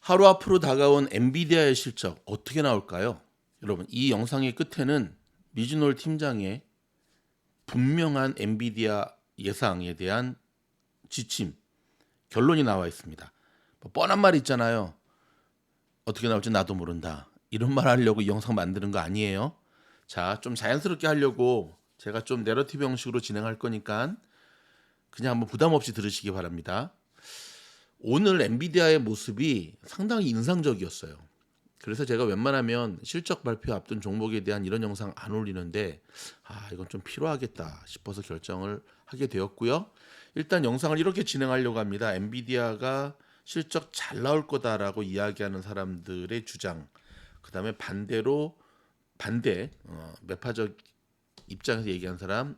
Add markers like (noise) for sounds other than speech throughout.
하루 앞으로 다가온 엔비디아의 실적 어떻게 나올까요? 여러분 이 영상의 끝에는 미즈놀 팀장의 분명한 엔비디아 예상에 대한 지침 결론이 나와 있습니다. 뭐 뻔한 말 있잖아요. 어떻게 나올지 나도 모른다. 이런 말 하려고 이 영상 만드는 거 아니에요. 자, 좀 자연스럽게 하려고 제가 좀 내러티브 형식으로 진행할 거니까 그냥 한번 부담 없이 들으시기 바랍니다. 오늘 엔비디아의 모습이 상당히 인상적이었어요. 그래서 제가 웬만하면 실적 발표 앞둔 종목에 대한 이런 영상 안 올리는데 아 이건 좀 필요하겠다 싶어서 결정을 하게 되었고요. 일단 영상을 이렇게 진행하려고 합니다. 엔비디아가 실적 잘 나올 거다라고 이야기하는 사람들의 주장, 그 다음에 반대로 반대 어, 매파적 입장에서 얘기한 사람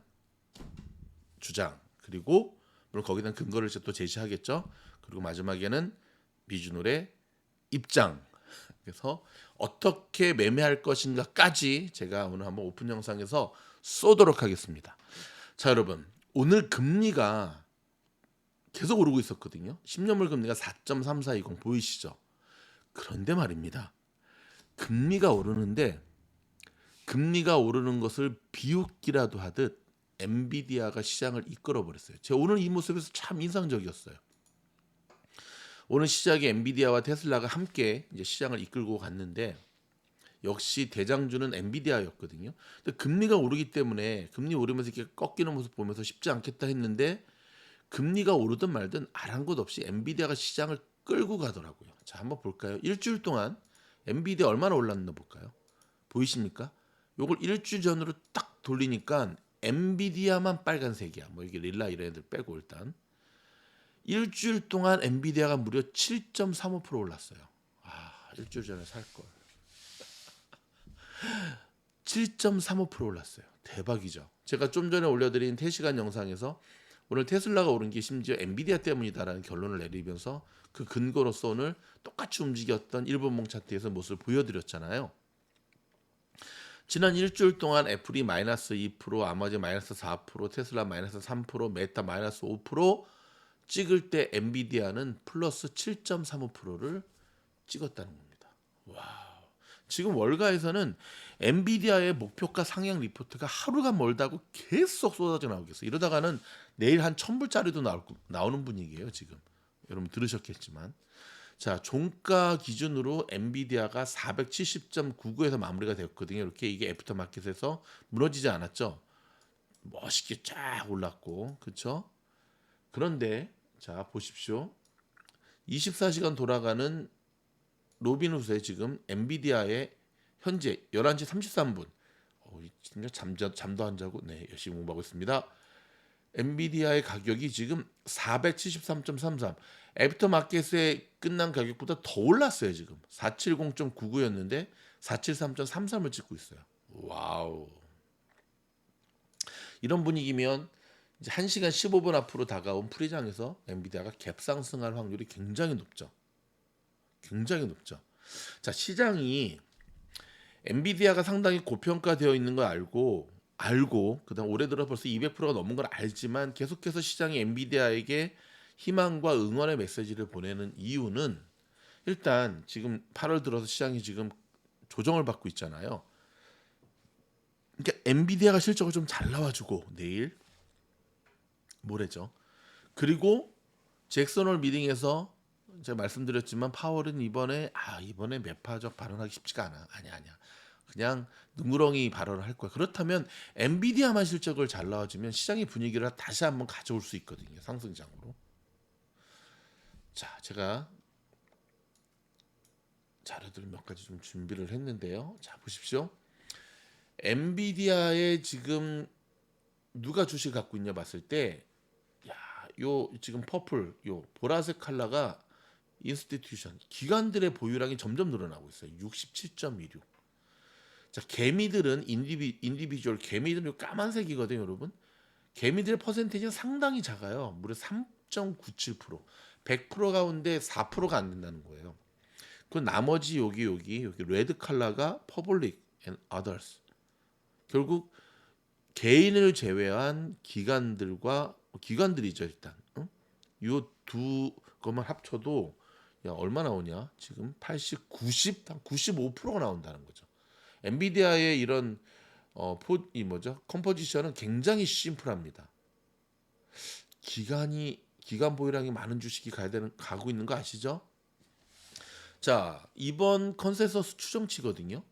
주장 그리고 물론 거기에 대한 근거를 또 제시하겠죠. 그리고 마지막에는 미주놀의 입장. 그래서 어떻게 매매할 것인가까지 제가 오늘 한번 오픈 영상에서 쏘도록 하겠습니다. 자, 여러분. 오늘 금리가 계속 오르고 있었거든요. 10년물 금리가 4.3420 보이시죠? 그런데 말입니다. 금리가 오르는데 금리가 오르는 것을 비웃기라도 하듯 엔비디아가 시장을 이끌어 버렸어요. 제가 오늘 이 모습에서 참 인상적이었어요. 오늘 시작에 엔비디아와 테슬라가 함께 이제 시장을 이끌고 갔는데 역시 대장주는 엔비디아였거든요. 근데 금리가 오르기 때문에 금리 오르면서 이렇게 꺾이는 모습 보면서 쉽지 않겠다 했는데 금리가 오르든 말든 아랑곳 없이 엔비디아가 시장을 끌고 가더라고요. 자, 한번 볼까요? 일주일 동안 엔비디아 얼마나 올랐나 볼까요? 보이십니까? 요걸 일주일 전으로 딱 돌리니까 엔비디아만 빨간색이야. 뭐 이게 릴라 이런 애들 빼고 일단 일주일 동안 엔비디아가 무려 7.35% 올랐어요. 아, 일주일 전에 살 걸. (laughs) 7.35% 올랐어요. 대박이죠. 제가 좀 전에 올려드린 3시간 영상에서 오늘 테슬라가 오른 게 심지어 엔비디아 때문이다라는 결론을 내리면서 그 근거로서 오늘 똑같이 움직였던 일본몽 차트에서 모습을 보여드렸잖아요. 지난 일주일 동안 애플이 마이너스 2%, 아마존 마이너스 4%, 테슬라 마이너스 3%, 메타 마이너스 5% 찍을 때 엔비디아는 플러스 7.35%를 찍었다는 겁니다. 와. 지금 월가에서는 엔비디아의 목표가 상향 리포트가 하루가 멀다고 계속 쏟아져 나오겠어. 이러다가는 내일 한 천불짜리도 나올, 나오는 분위기예요, 지금. 여러분 들으셨겠지만. 자, 종가 기준으로 엔비디아가 470.99에서 마무리가 되었거든요. 이렇게 이게 애프터 마켓에서 무너지지 않았죠. 멋있게 쫙 올랐고. 그렇죠? 그런데 자, 보십시오. 24시간 돌아가는 로빈후스의 지금 엔비디아의 현재 11시 33분. 어, 진짜 잠, 잠도 안 자고 네, 열심히 공부하고 있습니다. 엔비디아의 가격이 지금 473.33. 애프터 마켓에 끝난 가격보다 더 올랐어요, 지금. 470.99였는데 473.33을 찍고 있어요. 와우. 이런 분위기면 이제 1시간 15분 앞으로 다가온 프리장에서 엔비디아가 갭 상승할 확률이 굉장히 높죠. 굉장히 높죠. 자, 시장이 엔비디아가 상당히 고평가되어 있는 걸 알고 알고 그다음 올해 들어 벌써 200%가 넘은 걸 알지만 계속해서 시장이 엔비디아에게 희망과 응원의 메시지를 보내는 이유는 일단 지금 8월 들어서 시장이 지금 조정을 받고 있잖아요. 그러니까 엔비디아가 실적을 좀 잘 나와주고 내일 모레죠. 그리고 잭슨홀 미팅에서 제가 말씀드렸지만 파월은 이번에 아 이번에 매파적 발언하기 쉽지가 않아. 아니야 아니야. 그냥 눈구렁이 발언을 할 거야. 그렇다면 엔비디아만 실적을 잘 나와주면 시장의 분위기를 다시 한번 가져올 수 있거든요. 상승장으로. 자, 제가 자료들 몇 가지 좀 준비를 했는데요. 자, 보십시오. 엔비디아에 지금 누가 주식 갖고 있냐 봤을 때, 야, 요 지금 퍼플, 요 보라색 컬러가 인스티튜션 기관들의 보유량이 점점 늘어나고 있어요. 67.16. 자, 개미들은 인디비 인디비주얼 개미들은 요 까만색이거든요, 여러분. 개미들의 퍼센테이지는 상당히 작아요. 무려 3.97%. 100% 가운데 4%가 안 된다는 거예요. 그 나머지 여기 여기 여기 레드 컬러가 퍼블릭 앤 others. 결국 개인을 제외한 기관들과 기관들이죠 일단. 응? 요두 것만 합쳐도 야 얼마 나오냐? 지금 80, 90, 한 95%가 나온다는 거죠. 엔비디아의 이런 어, 포, 이 뭐죠? 컴포지션은 굉장히 심플합니다. 기간이 기간 보유량이 많은 주식이 가야 되는 가고 있는 거 아시죠? 자 이번 컨센서스 추정치거든요.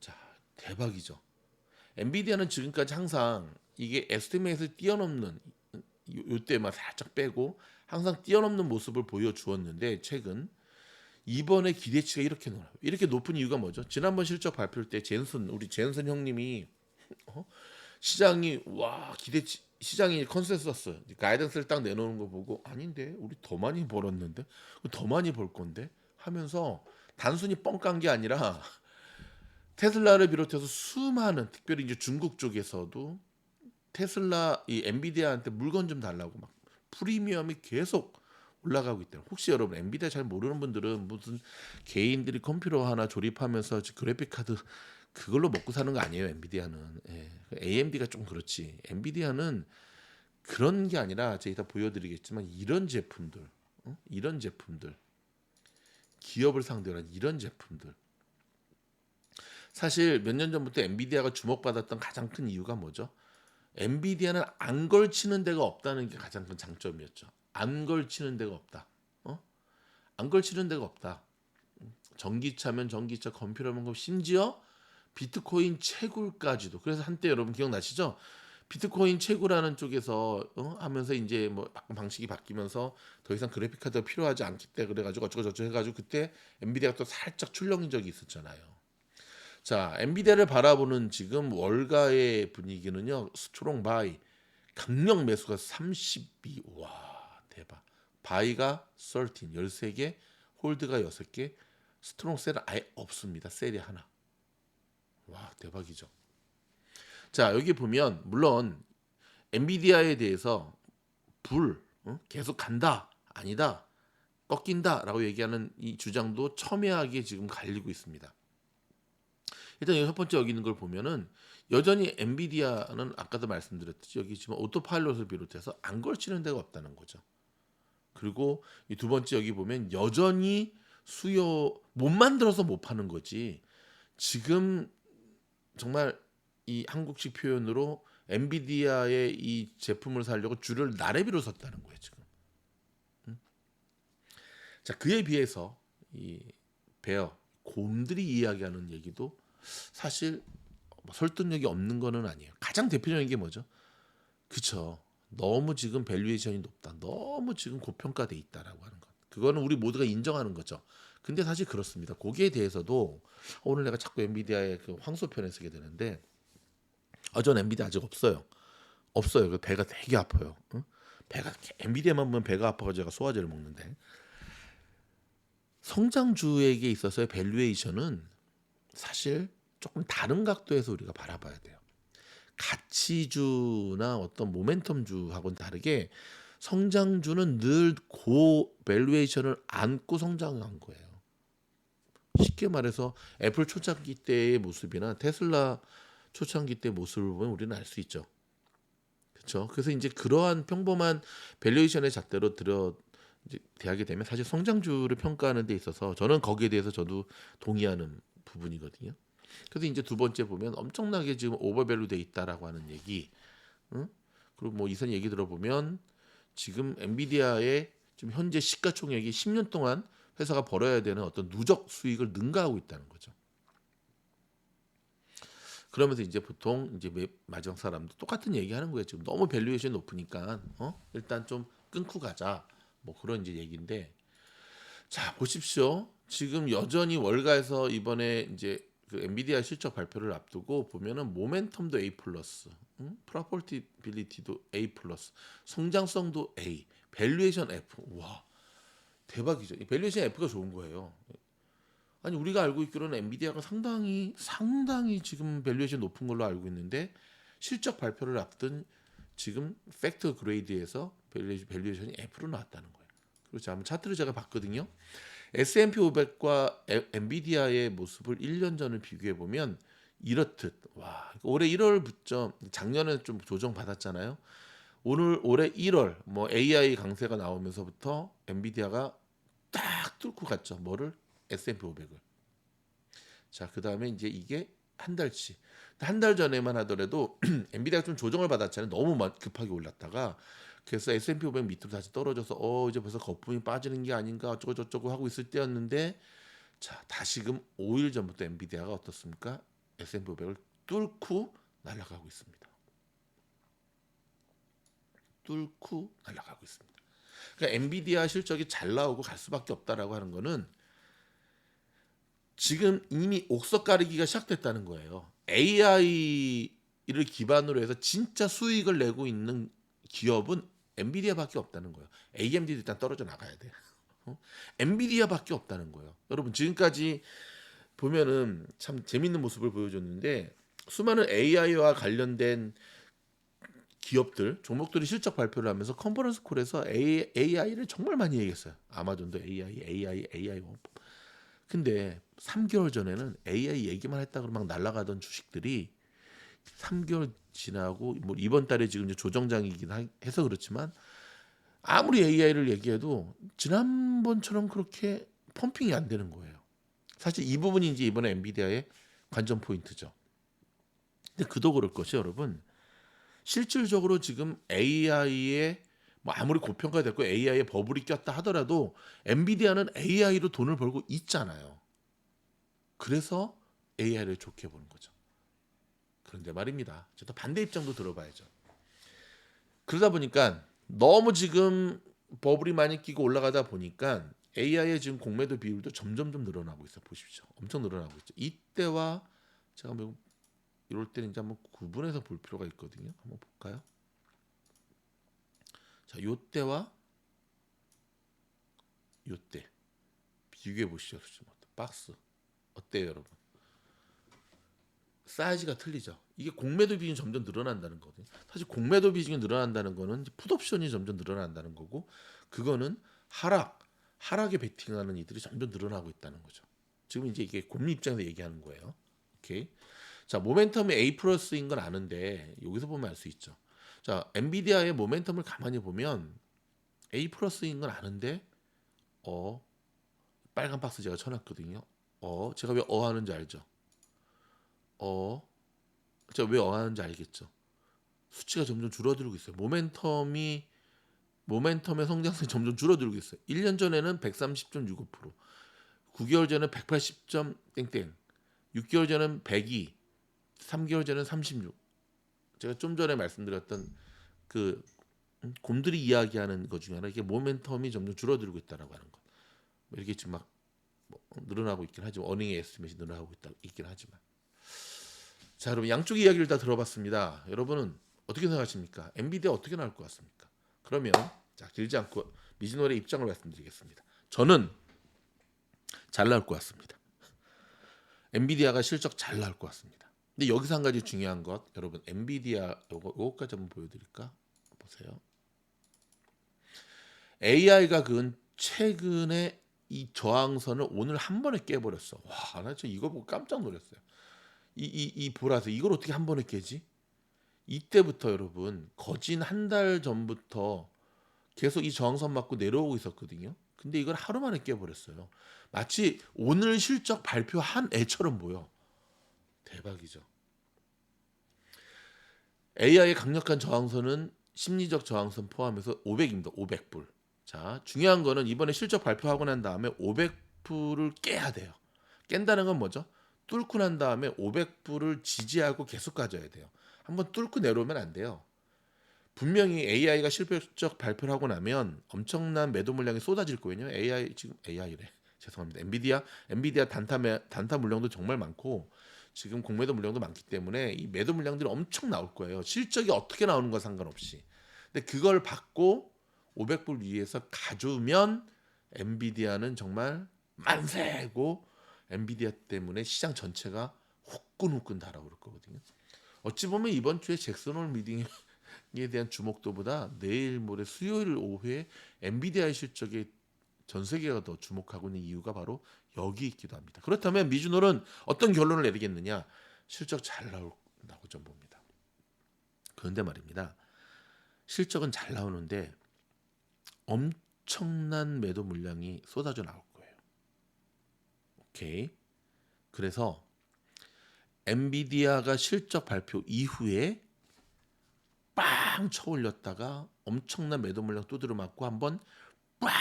자 대박이죠. 엔비디아는 지금까지 항상 이게 에스티메이트를 뛰어넘는 요- 요때만 살짝 빼고 항상 뛰어넘는 모습을 보여주었는데 최근 이번에 기대치가 이렇게 높아요. 이렇게 높은 이유가 뭐죠? 지난번 실적 발표할 때 젠슨 우리 젠슨 형님이 어? 시장이 와 기대치 시장이 컨센서스 가이던스를 딱 내놓는 거 보고 아닌데 우리 더 많이 벌었는데 더 많이 벌 건데 하면서 단순히 뻥 깐 게 아니라 (laughs) 테슬라를 비롯해서 수많은 특별히 이제 중국 쪽에서도 테슬라 이 엔비디아한테 물건 좀 달라고 막 프리미엄이 계속 올라가고 있대요. 혹시 여러분 엔비디아 잘 모르는 분들은 무슨 개인들이 컴퓨터 하나 조립하면서 그래픽 카드 그걸로 먹고 사는 거 아니에요. 엔비디아는 예. AMD가 좀 그렇지. 엔비디아는 그런 게 아니라 제가 이따 보여드리겠지만 이런 제품들, 어? 이런 제품들, 기업을 상대로 한 이런 제품들. 사실 몇 년 전부터 엔비디아가 주목받았던 가장 큰 이유가 뭐죠? 엔비디아는 안 걸치는 데가 없다는 게 가장 큰 장점이었죠. 안 걸치는 데가 없다. 어? 안 걸치는 데가 없다. 전기차면 전기차, 컴퓨터면 컴퓨터, 심지어 비트코인 채굴까지도. 그래서 한때 여러분 기억나시죠? 비트코인 채굴하는 쪽에서 어? 하면서 이제 뭐 방식이 바뀌면서 더 이상 그래픽 카드가 필요하지 않기 때문에 그래가지고 어쩌고 저쩌고 해가지고 그때 엔비디아가 또 살짝 출렁인 적이 있었잖아요. 자, 엔비디아를 바라보는 지금 월가의 분위기는요. 스트롱 바이 강력 매수가 32. 와, 대박. 바이가 13, 13개, 홀드가 6개, 스트롱 셀은 아예 없습니다. 셀이 하나. 와, 대박이죠. 자, 여기 보면 물론 엔비디아에 대해서 불 어? 계속 간다. 아니다. 꺾인다라고 얘기하는 이 주장도 첨예하게 지금 갈리고 있습니다. 일단 첫 번째 여기 있는 걸 보면은 여전히 엔비디아는 아까도 말씀드렸듯이 여기 지금 오토파일럿을 비롯해서 안 걸치는 데가 없다는 거죠. 그리고 이 두 번째 여기 보면 여전히 수요 못 만들어서 못 파는 거지. 지금 정말 이 한국식 표현으로 엔비디아의 이 제품을 살려고 줄을 나래비로 섰다는 거예요 지금. 음? 자 그에 비해서 이 베어 곰들이 이야기하는 얘기도 사실 뭐 설득력이 없는 거는 아니에요. 가장 대표적인 게 뭐죠? 그쵸. 너무 지금 밸류에이션이 높다. 너무 지금 고평가돼 있다라고 하는 것. 그거는 우리 모두가 인정하는 거죠. 근데 사실 그렇습니다. 거기에 대해서도 오늘 내가 자꾸 엔비디아의 그 황소 편에 쓰게 되는데 아, 전 엔비디아 아직 없어요. 없어요. 그 배가 되게 아파요. 응? 배가 엔비디아만 보면 배가 아파서 제가 소화제를 먹는데 성장주에게 있어서의 밸류에이션은 사실 조금 다른 각도에서 우리가 바라봐야 돼요. 가치주나 어떤 모멘텀주하고는 다르게 성장주는 늘 고 밸류에이션을 안고 성장한 거예요. 쉽게 말해서 애플 초창기 때의 모습이나 테슬라 초창기 때 모습을 보면 우리는 알 수 있죠. 그렇죠. 그래서 이제 그러한 평범한 밸류에이션의 잣대로 들어 대하게 되면 사실 성장주를 평가하는 데 있어서 저는 거기에 대해서 저도 동의하는 부분이거든요. 그래서 이제 두 번째 보면 엄청나게 지금 오버밸류 돼 있다라고 하는 얘기. 응? 그리고 뭐 이선 얘기 들어보면 지금 엔비디아의 지금 현재 시가총액이 10년 동안 회사가 벌어야 되는 어떤 누적 수익을 능가하고 있다는 거죠. 그러면서 이제 보통 이제 매- 마지막 사람도 똑같은 얘기하는 거예요. 지금 너무 밸류에이션 높으니까 어 일단 좀 끊고 가자. 뭐 그런 이제 얘기인데 자 보십시오. 지금 여전히 월가에서 이번에 이제 그 엔비디아 실적 발표를 앞두고 보면은 모멘텀도 A 플러스, 응? 프로포티빌리티도 A 플러스, 성장성도 A, 밸류에이션 F. 와 대박이죠. 이 밸류에이션 F가 좋은 거예요. 아니 우리가 알고 있기로는 엔비디아가 상당히 상당히 지금 밸류에이션 높은 걸로 알고 있는데 실적 발표를 앞둔 지금 팩터 그레이드에서 밸류에이션, 밸류에이션이 F로 나왔다는 거예요. 자, 한번 차트를 제가 봤거든요. S&P 500과 엔비디아의 모습을 1년 전을 비교해 보면 이렇듯 와 올해 1월부터 작년에 좀 조정 받았잖아요. 오늘 올해 1월 뭐 AI 강세가 나오면서부터 엔비디아가 딱 뚫고 갔죠. 뭐를 S&P 500을. 자, 그다음에 이제 이게 한 달치. 한 달 전에만 하더라도 (clears throat) 엔비디아가 좀 조정을 받았잖아요. 너무 막 급하게 올랐다가 그래서 S&P 500 밑으로 다시 떨어져서 어 이제 벌써 거품이 빠지는 게 아닌가 어쩌고 저쩌고 하고 있을 때였는데 자 다시금 5일 전부터 엔비디아가 어떻습니까? S&P 500을 뚫고 날아가고 있습니다. 뚫고 날아가고 있습니다. 그러니까 엔비디아 실적이 잘 나오고 갈 수밖에 없다라고 하는 거는 지금 이미 옥석 가리기가 시작됐다는 거예요. AI를 기반으로 해서 진짜 수익을 내고 있는 기업은 엔비디아밖에 없다는 거예요. AMD도 일단 떨어져 나가야 돼. (laughs) 어? 엔비디아밖에 없다는 거예요. 여러분 지금까지 보면은 참 재밌는 모습을 보여줬는데 수많은 AI와 관련된 기업들 종목들이 실적 발표를 하면서 컨퍼런스 콜에서 AI를 정말 많이 얘기했어요. 아마존도 AI, AI, AI. 근데 3개월 전에는 AI 얘기만 했다 그러면 막 날아가던 주식들이 3개월 지나고 뭐 이번 달에 지금 이제 조정장이긴 하- 해서 그렇지만 아무리 AI를 얘기해도 지난번처럼 그렇게 펌핑이 안 되는 거예요. 사실 이 부분이 이제 이번에 엔비디아의 관전 포인트죠. 근데 그도 그럴 것이 여러분 실질적으로 지금 AI에 뭐 아무리 고평가됐고 AI에 버블이 꼈다 하더라도 엔비디아는 AI로 돈을 벌고 있잖아요. 그래서 AI를 좋게 보는 거죠. 그런데 말입니다. 저도 반대 입장도 들어봐야죠. 그러다 보니까 너무 지금 버블이 많이 끼고 올라가다 보니까 AI의 지금 공매도 비율도 점점 좀 늘어나고 있어 보십시오. 엄청 늘어나고 있죠. 이때와 제가 뭐 이럴 때는 이제 한번 구분해서 볼 필요가 있거든요. 한번 볼까요? 자, 요때와 요때 비교해 보시죠. 박스 어때요, 여러분? 사이즈가 틀리죠. 이게 공매도 비중이 점점 늘어난다는 거거든요. 사실 공매도 비중이 늘어난다는 거는 풋옵션이 점점 늘어난다는 거고 그거는 하락, 하락에 베팅하는 이들이 점점 늘어나고 있다는 거죠. 지금 이제 이게 금리 입장에서 얘기하는 거예요. 오케이. 자, 모멘텀이 A 플러스인 건 아는데 여기서 보면 알 수 있죠. 자, 엔비디아의 모멘텀을 가만히 보면 A 플러스인 건 아는데 어 빨간 박스 제가 쳐놨거든요. 어 제가 왜 어 하는지 알죠? 어 제가 왜 어 하는지 알겠죠? 수치가 점점 줄어들고 있어요. 모멘텀이 모멘텀의 성장성이 점점 줄어들고 있어요. 1년 전에는 130.65%, 9개월 전에 180점 땡땡, 6개월 전에는 102, 3개월 전에는 36. 제가 좀 전에 말씀드렸던 그 음, 곰들이 이야기하는 것 중에 하나 이게 모멘텀이 점점 줄어들고 있다라고 하는 것. 뭐 이렇게 지금 막 뭐 늘어나고 있긴 하지만 어닝의 에스티메이트 늘어나고 있다 있긴 하지만 자 여러분 양쪽 이야기를 다 들어봤습니다. 여러분은 어떻게 생각하십니까? 엔비디아 어떻게 나올 것 같습니까? 그러면 자 길지 않고 미즈노의 입장을 말씀드리겠습니다. 저는 잘 나올 것 같습니다. 엔비디아가 실적 잘 나올 것 같습니다. 근데 여기서 한 가지 중요한 것 여러분 엔비디아 요거 요거까지 한번 보여드릴까 보세요. AI가 그은 최근에 이 저항선을 오늘 한 번에 깨버렸어. 와, 나 진짜 이거 보고 깜짝 놀랐어요. 이 이 이 보라서 이걸 어떻게 한 번에 깨지? 이때부터 여러분 거진 한 달 전부터 계속 이 저항선 맞고 내려오고 있었거든요. 근데 이걸 하루 만에 깨버렸어요. 마치 오늘 실적 발표한 애처럼 보여. 대박이죠. AI의 강력한 저항선은 심리적 저항선 포함해서 500입니다. 500불. 자, 중요한 거는 이번에 실적 발표하고 난 다음에 500불을 깨야 돼요. 깬다는 건 뭐죠? 뚫고 난 다음에 500불을 지지하고 계속 가져야 돼요. 한번 뚫고 내려오면 안 돼요. 분명히 AI가 실적 발표를 하고 나면 엄청난 매도 물량이 쏟아질 거예요. AI 지금 AI래. (laughs) 죄송합니다. 엔비디아 엔비디아 단타 매, 단타 물량도 정말 많고 지금 공매도 물량도 많기 때문에 이 매도 물량들이 엄청 나올 거예요. 실적이 어떻게 나오는 건 상관없이. 근데 그걸 받고 500불 위에서 가져오면 엔비디아는 정말 만세고 엔비디아 때문에 시장 전체가 후끈후끈 달아오를 거거든요. 어찌 보면 이번 주에 잭슨홀 미팅에 대한 주목도보다 내일 모레 수요일 오후에 엔비디아의 실적에 전 세계가 더 주목하고 있는 이유가 바로 여기 있기도 합니다. 그렇다면 미주놀은 어떤 결론을 내리겠느냐? 실적 잘 나온다고 좀 봅니다. 그런데 말입니다. 실적은 잘 나오는데 엄청난 매도 물량이 쏟아져 나올. 오케이. 그래서 엔비디아가 실적 발표 이후에 빵 쳐올렸다가 엄청난 매도 물량 두드려 맞고 한번 빡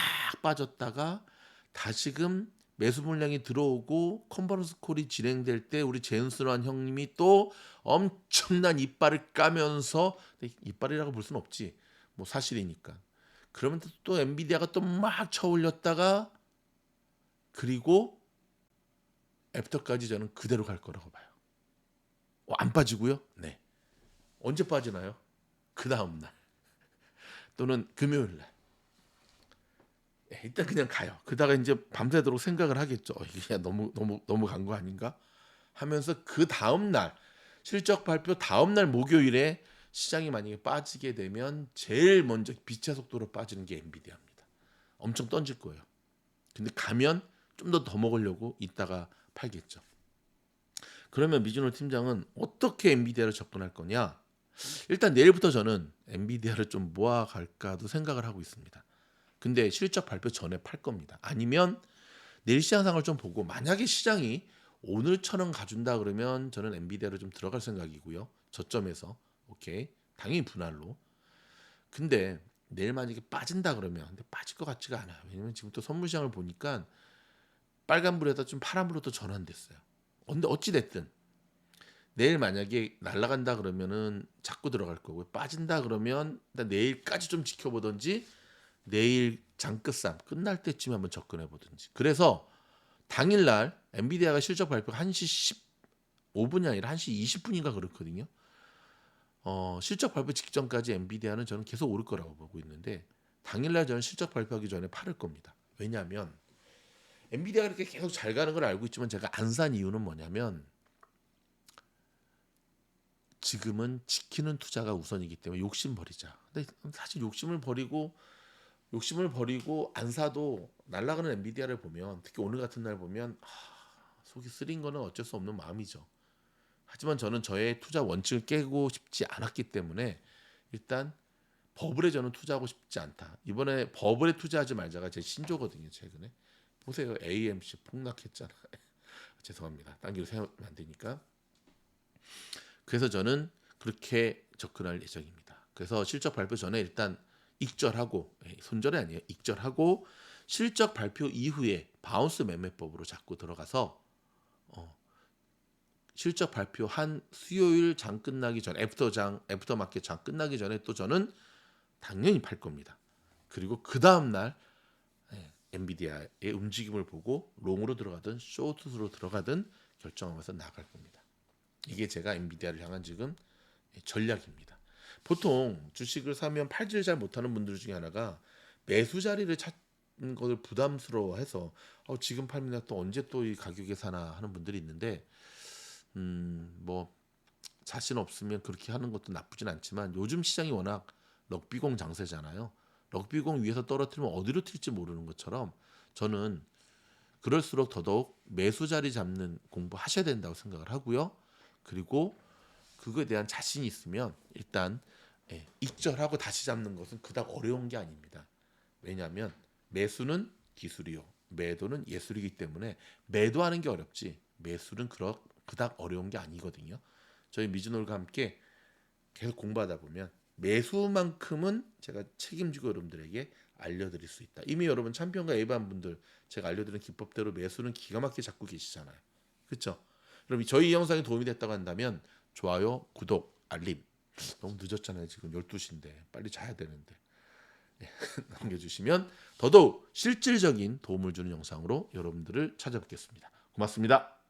빠졌다가 다시금 매수 물량이 들어오고 컨퍼런스 콜이 진행될 때 우리 제은스러운 형님이 또 엄청난 이빨을 까면서 이빨이라고 볼 수는 없지 뭐 사실이니까 그러면 또 엔비디아가 또 막 쳐올렸다가 그리고 애프터까지 저는 그대로 갈 거라고 봐요. 어, 안 빠지고요? 네. 언제 빠지나요? 그 다음 날 (laughs) 또는 금요일 날. 네, 일단 그냥 가요. 그다가 이제 밤새도록 생각을 하겠죠. 어, 이게 너무 너무 너무 간 거 아닌가? 하면서 그 다음 날 실적 발표 다음 날 목요일에 시장이 만약에 빠지게 되면 제일 먼저 빛의 속도로 빠지는 게 엔비디아입니다. 엄청 던질 거예요. 근데 가면 좀 더 더 먹으려고 이따가 팔겠죠. 그러면 미준호 팀장은 어떻게 엔비디아를 접근할 거냐? 일단 내일부터 저는 엔비디아를 좀 모아갈까도 생각을 하고 있습니다. 근데 실적 발표 전에 팔 겁니다. 아니면 내일 시장 상을 좀 보고 만약에 시장이 오늘처럼 가준다 그러면 저는 엔비디아를 좀 들어갈 생각이고요. 저점에서 오케이 당연히 분할로. 근데 내일 만약에 빠진다 그러면 근데 빠질 것 같지가 않아요. 왜냐면 지금 또 선물 시장을 보니까 빨간불에다 좀 파란불로 또 전환됐어요. 근데 어찌 됐든 내일 만약에 날아간다 그러면은 자꾸 들어갈 거고 빠진다 그러면 내일까지 좀 지켜보든지 내일 장끝쌈 끝날 때쯤에 한번 접근해 보든지. 그래서 당일날 엔비디아가 실적 발표 1시 15분이 아니라 1시 20분인가 그렇거든요. 어, 실적 발표 직전까지 엔비디아는 저는 계속 오를 거라고 보고 있는데 당일날 저는 실적 발표하기 전에 팔을 겁니다. 왜냐하면 엔비디아가 이렇게 계속 잘 가는 걸 알고 있지만 제가 안 산 이유는 뭐냐면 지금은 지키는 투자가 우선이기 때문에 욕심 버리자. 근데 사실 욕심을 버리고 욕심을 버리고 안 사도 날아가는 엔비디아를 보면 특히 오늘 같은 날 보면 하, 속이 쓰린 거는 어쩔 수 없는 마음이죠. 하지만 저는 저의 투자 원칙을 깨고 싶지 않았기 때문에 일단 버블에 저는 투자하고 싶지 않다. 이번에 버블에 투자하지 말자가 제 신조거든요. 최근에 보세요. AMC 폭락했잖아요. (laughs) 죄송합니다. 딴 길로 세우면 안 되니까. 그래서 저는 그렇게 접근할 예정입니다. 그래서 실적 발표 전에 일단 익절하고 예, 손절이 아니에요. 익절하고 실적 발표 이후에 바운스 매매법으로 자꾸 들어가서 어, 실적 발표 한 수요일 장 끝나기 전 애프터 장 애프터 마켓 장 끝나기 전에 또 저는 당연히 팔 겁니다. 그리고 그 다음 날 예, 엔비디아의 움직임을 보고 롱으로 들어가든 쇼트로 들어가든 결정하면서 나갈 겁니다. 이게 제가 엔비디아를 향한 지금 전략입니다. 보통 주식을 사면 팔지를 잘 못하는 분들 중에 하나가 매수 자리를 찾는 것을 부담스러워해서 어, 지금 팔면 또 언제 또 이 가격에 사나 하는 분들이 있는데 음, 뭐 자신 없으면 그렇게 하는 것도 나쁘진 않지만 요즘 시장이 워낙 럭비공 장세잖아요. 럭비공 위에서 떨어뜨리면 어디로 튈지 모르는 것처럼 저는 그럴수록 더더욱 매수 자리 잡는 공부 하셔야 된다고 생각을 하고요. 그리고 그거에 대한 자신이 있으면 일단 예, 익절하고 다시 잡는 것은 그닥 어려운 게 아닙니다. 왜냐하면 매수는 기술이요, 매도는 예술이기 때문에 매도하는 게 어렵지 매수는 그닥 어려운 게 아니거든요. 저희 미즈놀과 함께 계속 공부하다 보면 매수만큼은 제가 책임지고 여러분들에게 알려드릴 수 있다. 이미 여러분 참편과 예반 분들 제가 알려드린 기법대로 매수는 기가 막히게 잡고 계시잖아요. 그렇죠? 그럼 저희 영상이 도움이 됐다고 한다면 좋아요, 구독, 알림 너무 늦었잖아요. 지금 12시인데 빨리 자야 되는데 네, (laughs) 남겨주시면 더더욱 실질적인 도움을 주는 영상으로 여러분들을 찾아뵙겠습니다. 고맙습니다.